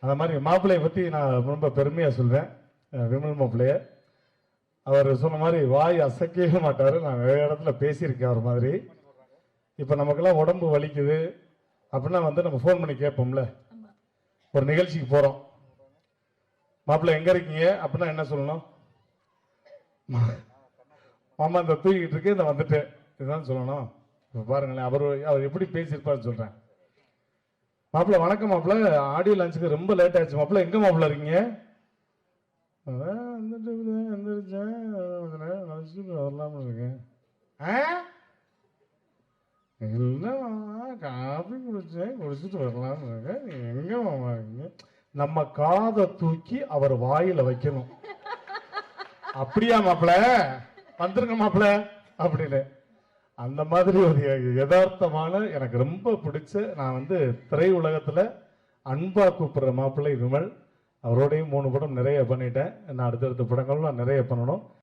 அந்த மாதிரி மாப்பிள்ளையை பற்றி நான் ரொம்ப பெருமையாக சொல்வேன். விமல் மாப்பிள்ளைய. அவர் சொன்ன மாதிரி வாய் அசைக்கவே மாட்டார். நான் வேறு இடத்துல பேசியிருக்கேன் அவர் மாதிரி. இப்போ நமக்கெல்லாம் உடம்பு வலிக்குது. அப்படின்னா வந்து நம்ம ஃபோன் பண்ணி கேட்போம்ல. ஒரு நிகழ்ச்சிக்கு போகிறோம் மாப்பிள்ளை எங்கே இருக்கீங்க? அப்படின்னா என்ன சொல்லணும்? மா- மாமா இந்த தூக்கிட்டு இருக்கு இந்த வந்துட்டேன். இதுதான் சொல்லணும். இப்போ பாருங்களேன் அவர் அவர் எப்படி பேசியிருப்பாருன்னு சொல்கிறேன் மாப்பிள்ள வணக்கம் மாப்பிள்ள. ஆடியோ லான்ச்சுக்கு ரொம்ப லேட் ஆயிடுச்சு. மாப்பிள்ள எங்க மாப்பிள்ள இருக்கீங்க? அதான் வந்துட்டு இருக்கேன், எந்திரிச்சேன். வந்துட்டேன், நினைச்சிட்டு வரலாம்னு இருக்கேன். ஆ? இல்லை மாமா காஃபி குடிச்சேன். குடிச்சிட்டு வரலாம்னு இருக்கேன். நீங்க எங்க மாமா இருக்கீங்க? நம்ம காதை தூக்கி அவர் வாயில் வைக்கணும். அப்படியா மாப்பிள்ள? வந்துருங்க மாப்பிள்ள. அப்படின்னு. அந்த மாதிரி ஒரு யதார்த்தமான எனக்கு ரொம்ப பிடிச்ச நான் வந்து திரை உலகத்தில் அன்பா கூப்பிடுற மாப்பிள்ளை விமல். அவரோடையும் மூணு படம் நிறைய பண்ணிட்டேன். நான் அடுத்தடுத்த படங்களும் நான் நிறைய பண்ணணும்.